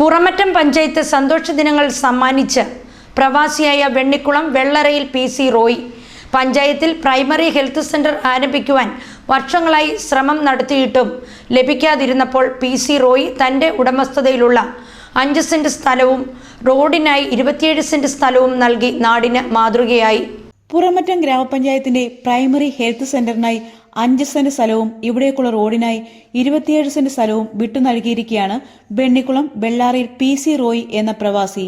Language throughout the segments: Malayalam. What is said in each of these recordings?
പുറമറ്റം പഞ്ചായത്ത് സന്തോഷ ദിനങ്ങൾ സമ്മാനിച്ച് പ്രവാസിയായ വെണ്ണിക്കുളം വെള്ളറയിൽ പി സി റോയ്. പഞ്ചായത്തിൽ പ്രൈമറി ഹെൽത്ത് സെന്റർ ആരംഭിക്കുവാൻ വർഷങ്ങളായി ശ്രമം നടത്തിയിട്ടും ലഭിക്കാതിരുന്നപ്പോൾ പി സി റോയ് തന്റെ ഉടമസ്ഥതയിലുള്ള അഞ്ച് സെന്റ് സ്ഥലവും റോഡിനായി ഇരുപത്തിയേഴ് സെന്റ് സ്ഥലവും നൽകി നാടിന് മാതൃകയായി. പുറമറ്റം ഗ്രാമപഞ്ചായത്തിന്റെ പ്രൈമറി ഹെൽത്ത് സെന്ററിനായി അഞ്ച് സെന്റ് സ്ഥലവും ഇവിടേക്കുള്ള റോഡിനായി ഇരുപത്തിയേഴ് സെന്റ് സ്ഥലവും വിട്ടു നൽകിയിരിക്കുകയാണ് ബെണ്ണിക്കുളം വെള്ളാറിയിൽ പി സി റോയ് എന്ന പ്രവാസി.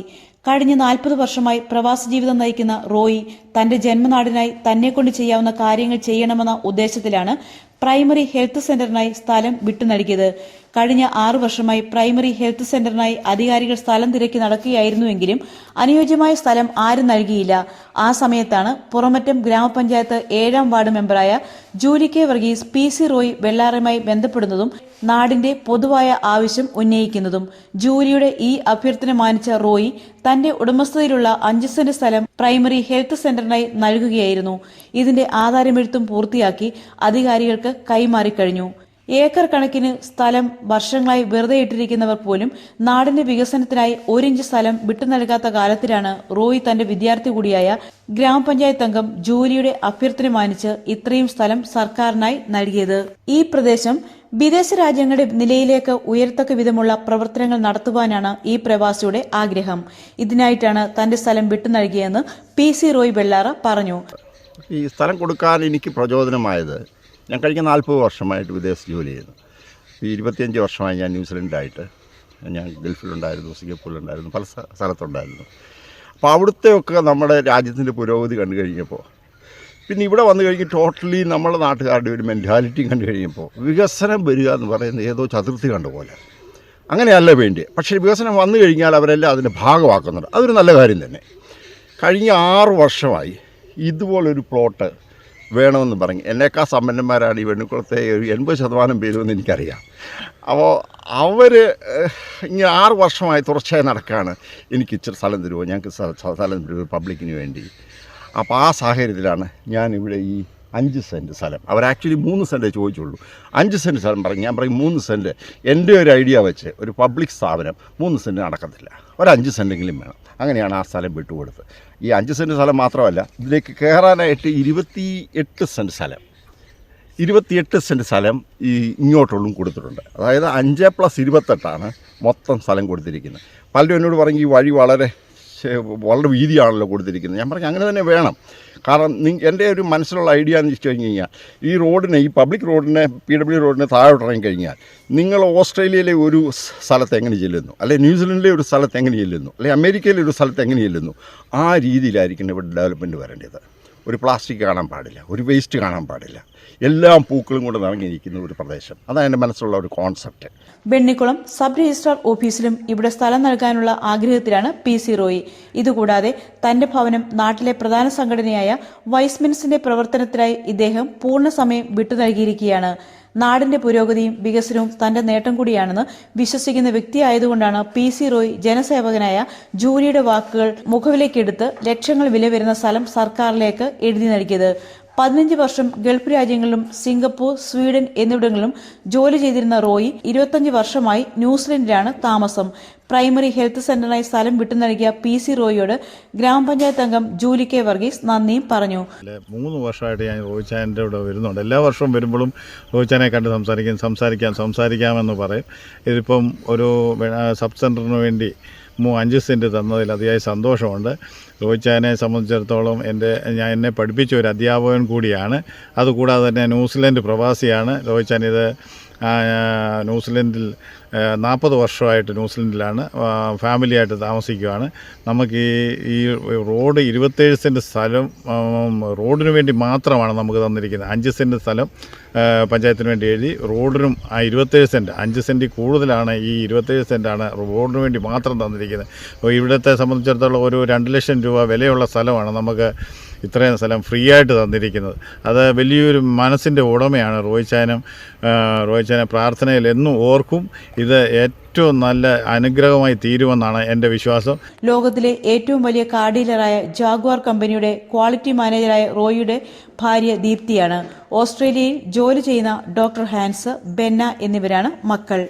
കഴിഞ്ഞ നാൽപ്പത് വർഷമായി പ്രവാസ ജീവിതം നയിക്കുന്ന റോയി തന്റെ ജന്മനാടിനായി തന്നെക്കൊണ്ട് ചെയ്യാവുന്ന കാര്യങ്ങൾ ചെയ്യണമെന്ന ഉദ്ദേശത്തിലാണ് പ്രൈമറി ഹെൽത്ത് സെന്ററിനായി സ്ഥലം വിട്ടു നൽകിയത്. കഴിഞ്ഞ ആറു വർഷമായി പ്രൈമറി ഹെൽത്ത് സെന്ററിനായി അധികാരികൾ സ്ഥലം തിരക്കി നടക്കുകയായിരുന്നുവെങ്കിലും അനുയോജ്യമായ സ്ഥലം ആരും നൽകിയില്ല. ആ സമയത്താണ് പുറമറ്റം ഗ്രാമപഞ്ചായത്ത് ഏഴാം ward മെമ്പറായ Julie K Varghese P C Roy വെള്ളാറുമായി ബന്ധപ്പെടുന്നതും നാടിന്റെ പൊതുവായ ആവശ്യം ഉന്നയിക്കുന്നതും. ജൂലിയുടെ ഈ അഭ്യർത്ഥന മാനിച്ച റോയി തന്റെ ഉടമസ്ഥതയിലുള്ള അഞ്ച് സെന്റ് സ്ഥലം പ്രൈമറി ഹെൽത്ത് സെന്ററിനായി നൽകുകയായിരുന്നു. ഇതിന്റെ ആധാരമെഴുത്തും പൂർത്തിയാക്കി അധികാരികൾക്ക് കൈമാറിക്കഴിഞ്ഞു. ഏക്കർ കണക്കിന് സ്ഥലം വർഷങ്ങളായി വെറുതെ ഇട്ടിരിക്കുന്നവർ പോലും നാടിന്റെ വികസനത്തിനായി ഒരിഞ്ച് സ്ഥലം വിട്ടു നൽകാത്ത കാലത്തിലാണ് റോയ് തന്റെ വിദ്യാർത്ഥി കൂടിയായ ഗ്രാമപഞ്ചായത്ത് അംഗം ജോലിയുടെ അഭ്യർത്ഥന മാനിച്ച് ഇത്രയും സ്ഥലം സർക്കാരിനായി നൽകിയത്. ഈ പ്രദേശം വിദേശ രാജ്യങ്ങളുടെ നിലയിലേക്ക് ഉയർത്തക്ക വിധമുള്ള പ്രവർത്തനങ്ങൾ നടത്തുവാനാണ് ഈ പ്രവാസിയുടെ ആഗ്രഹം. ഇതിനായിട്ടാണ് തന്റെ സ്ഥലം വിട്ടു നൽകിയെന്ന് പി സി റോയ് വെള്ളാറ പറഞ്ഞു. ഈ സ്ഥലം കൊടുക്കാൻ എനിക്ക് പ്രചോദനമായത്. ഞാൻ കഴിഞ്ഞ നാൽപ്പത് വർഷമായിട്ട് വിദേശ ജോലി ചെയ്യുന്നു. ഈ ഇരുപത്തിയഞ്ച് വർഷമായി ഞാൻ ന്യൂസിലൻഡായിട്ട് ഞാൻ ഗൾഫിലുണ്ടായിരുന്നു സിംഗപ്പൂരിലുണ്ടായിരുന്നു പല സ്ഥലത്തുണ്ടായിരുന്നു. അപ്പോൾ അവിടുത്തെയൊക്കെ നമ്മുടെ രാജ്യത്തിന്റെ പുരോഗതി കണ്ടു കഴിഞ്ഞപ്പോൾ പിന്നെ ഇവിടെ വന്നു കഴിഞ്ഞ് ടോട്ടലി നമ്മുടെ നാട്ടുകാരുടെ ഒരു മെന്റാലിറ്റി കണ്ടു കഴിഞ്ഞപ്പോൾ വികസനം വരിക എന്ന് പറയുന്നത് ഏതോ ചതുർത്ഥി കണ്ട പോലെ. അങ്ങനെയല്ല വേണ്ടി പക്ഷേ വികസനം വന്നു കഴിഞ്ഞാൽ അവരെല്ലാം അതിന്റെ ഭാഗമാക്കുന്നുണ്ട്. അതൊരു നല്ല കാര്യം തന്നെ. കഴിഞ്ഞ ആറ് വർഷമായി ഇതുപോലൊരു പ്ലോട്ട് വേണമെന്ന് പറഞ്ഞു. എന്നേക്കാൾ സമ്പന്നന്മാരാണ് ഈ വെണ്ണിക്കുളത്തെ ഒരു എൺപത് ശതമാനം പേരുമെന്ന് എനിക്കറിയാം. അപ്പോൾ അവർ ഇങ്ങനെ ആറ് വർഷമായി തുടർച്ചയായി നടക്കുകയാണ് എനിക്ക് ഇച്ചിരി സ്ഥലം തരുമോ? ഞങ്ങൾക്ക് സ്ഥ- സ്ഥലം തരുമോ? പബ്ലിക്കിന് വേണ്ടി. അപ്പോൾ ആ സാഹചര്യത്തിലാണ് ഞാൻ ഇവിടെ ഈ അഞ്ച് സെന്റ് സ്ഥലം. അവർ ആക്ച്വലി മൂന്ന് സെന്റേ ചോദിച്ചുള്ളൂ. അഞ്ച് സെന്റ് സ്ഥലം പറഞ്ഞു ഞാൻ പറയും മൂന്ന് സെന്റ് എന്റെ ഒരു ഐഡിയ വെച്ച് ഒരു പബ്ലിക് സ്ഥാപനം മൂന്ന് സെന്റ് നടക്കത്തില്ല. ഒരു അഞ്ച് സെന്റെങ്കിലും വേണം. അങ്ങനെയാണ് ആ സ്ഥലം വിട്ടുകൊടുത്തത്. ഈ അഞ്ച് സെന്റ് സ്ഥലം മാത്രമല്ല ഇതിലേക്ക് കയറാനായിട്ട് ഇരുപത്തി എട്ട് സെന്റ് സ്ഥലം. ഇരുപത്തിയെട്ട് സെന്റ് സ്ഥലം ഈ ഇങ്ങോട്ടുള്ളും കൊടുത്തിട്ടുണ്ട്. അതായത് അഞ്ച് പ്ലസ് ഇരുപത്തെട്ടാണ് മൊത്തം സ്ഥലം കൊടുത്തിരിക്കുന്നത്. പലരും എന്നോട് പറഞ്ഞു ഈ വഴി വളരെ വളരെ വീതിയാണല്ലോ കൊടുത്തിരിക്കുന്നത്. ഞാൻ പറഞ്ഞു അങ്ങനെ തന്നെ വേണം. കാരണം എന്റെ ഒരു മനസ്സിലുള്ള ഐഡിയ എന്ന് വെച്ച് കഴിഞ്ഞ് കഴിഞ്ഞാൽ ഈ റോഡിനെ ഈ പബ്ലിക് റോഡിനെ പി ഡബ്ല്യു റോഡിനെ താഴോട്ട് ഇറങ്ങി കഴിഞ്ഞാൽ നിങ്ങൾ ഓസ്ട്രേലിയയിലെ ഒരു സ്ഥലത്ത് എങ്ങനെ ചെല്ലുന്നു? അല്ലെ ന്യൂസിലൻഡിലെ ഒരു സ്ഥലത്ത് എങ്ങനെ ചെല്ലുന്നു? അല്ലെ അമേരിക്കയിലെ ഒരു സ്ഥലത്ത് എങ്ങനെ ചെല്ലുന്നു? ആ രീതിയിലായിരിക്കണം ഇവിടെ ഡെവലപ്മെന്റ് വരേണ്ടത്. ഒരു പ്ലാസ്റ്റിക് കാണാൻ പാടില്ല ഒരു വേസ്റ്റ് കാണാൻ പാടില്ല. എല്ലാം പൂക്കളും കൊണ്ട് നിറങ്ങിയിരിക്കുന്ന ഒരു പ്രദേശം. അതാണ് എന്റെ മനസ്സിലുള്ള ഒരു കോൺസെപ്റ്റ് വെണ്ണിക്കുളം സബ് രജിസ്ട്രാർ ഓഫീസിലും ഇവിടെ സ്ഥലം നൽകാനുള്ള ആഗ്രഹത്തിലാണ് പി സി റോയി. ഇതുകൂടാതെ തന്റെ ഭവനം നാട്ടിലെ പ്രധാന സംഘടനയായ വൈസ്മിൻസിന്റെ പ്രവർത്തനത്തിനായി ഇദ്ദേഹം പൂർണസമയം വിട്ടു നൽകിയിരിക്കുകയാണ്. നാടിന്റെ പുരോഗതിയും വികസനവും തന്റെ നേട്ടം കൂടിയാണെന്ന് വിശ്വസിക്കുന്ന വ്യക്തിയായതുകൊണ്ടാണ് പി സി റോയ് ജനസേവകനായ ജൂലിയുടെ വാക്കുകൾ മുഖവിലേക്കെടുത്ത് ലക്ഷങ്ങൾ വില വരുന്ന സ്ഥലം സർക്കാരിലേക്ക് എഴുതി നൽകിയത്. പതിനഞ്ച് വർഷം ഗൾഫ് രാജ്യങ്ങളിലും സിംഗപ്പൂർ സ്വീഡൻ എന്നിവിടങ്ങളിലും ജോലി ചെയ്തിരുന്ന റോയി ഇരുപത്തഞ്ച് വർഷമായി ന്യൂസിലൻഡിലാണ് താമസം. പ്രൈമറി ഹെൽത്ത് സെന്ററിനായി സ്ഥലം വിട്ടു നൽകിയ പി സി റോയിയോട് ഗ്രാമപഞ്ചായത്ത് അംഗം ജൂലി കെ വർഗീസ് നന്ദിയും പറഞ്ഞു. മൂന്ന് വർഷമായിട്ട് ഞാൻ റോഹിച്ചാന്റെ ഇവിടെ വരുന്നുണ്ട്. എല്ലാ വർഷവും വരുമ്പോഴും റോഹിച്ചാനെ കണ്ട് സംസാരിക്കാൻ സംസാരിക്കാം സംസാരിക്കാമെന്ന് പറയും. ഇതിപ്പം ഒരു സബ് സെന്ററിന് വേണ്ടി അഞ്ച് സെന്റ് തന്നതിൽ അതിയായ സന്തോഷമുണ്ട്. റോയിച്ചാനെ സംബന്ധിച്ചിടത്തോളം എന്റെ ഞാൻ എന്നെ പഠിപ്പിച്ച ഒരു അധ്യാപകൻ കൂടിയാണ്. അതുകൂടാതെ തന്നെ ന്യൂസിലൻഡ് പ്രവാസിയാണ്. റോയിച്ചാൻ ഇത് ന്യൂസിലൻഡിൽ നാൽപ്പത് വർഷമായിട്ട് ന്യൂസിലൻഡിലാണ് ഫാമിലിയായിട്ട് താമസിക്കുകയാണ് നമുക്ക് ഈ ഈ റോഡ് ഇരുപത്തേഴ് സെന്റ് സ്ഥലം റോഡിന് വേണ്ടി മാത്രമാണ് നമുക്ക് തന്നിരിക്കുന്നത്. അഞ്ച് സെന്റ് സ്ഥലം പഞ്ചായത്തിന് വേണ്ടി എഴുതി റോഡിനും ആ ഇരുപത്തേഴ് സെന്റ് അഞ്ച് സെന്റ് കൂടുതലാണ് ഈ ഇരുപത്തേഴ് സെന്റാണ് റോഡിന് വേണ്ടി മാത്രം തന്നിരിക്കുന്നത്. ഇവിടുത്തെ സംബന്ധിച്ചിടത്തോളം ഒരു രണ്ട് ലക്ഷം രൂപ വിലയുള്ള സ്ഥലമാണ് നമുക്ക് ഇത്രയും സ്ഥലം ഫ്രീ ആയിട്ട് തന്നിരിക്കുന്നത്. അത് വലിയൊരു മനസ്സിന്റെ ഉടമയാണ് റോഹിച്ചാനും റോഹിച്ചാനെ പ്രാർത്ഥനയിൽ എന്നും ഓർക്കും. ഇത് ഏറ്റവും നല്ല അനുഗ്രഹമായി തീരുമെന്നാണ് എന്റെ വിശ്വാസം. ലോകത്തിലെ ഏറ്റവും വലിയ കാർ ഡീലറായ ജാഗ്വാർ കമ്പനിയുടെ ക്വാളിറ്റി മാനേജറായ റോയിയുടെ ഭാര്യ ദീപ്തിയാണ്. ഓസ്ട്രേലിയയിൽ ജോലി ചെയ്യുന്ന ഡോക്ടർ ഹാൻസ് ബെന്ന എന്നിവരാണ് മക്കൾ.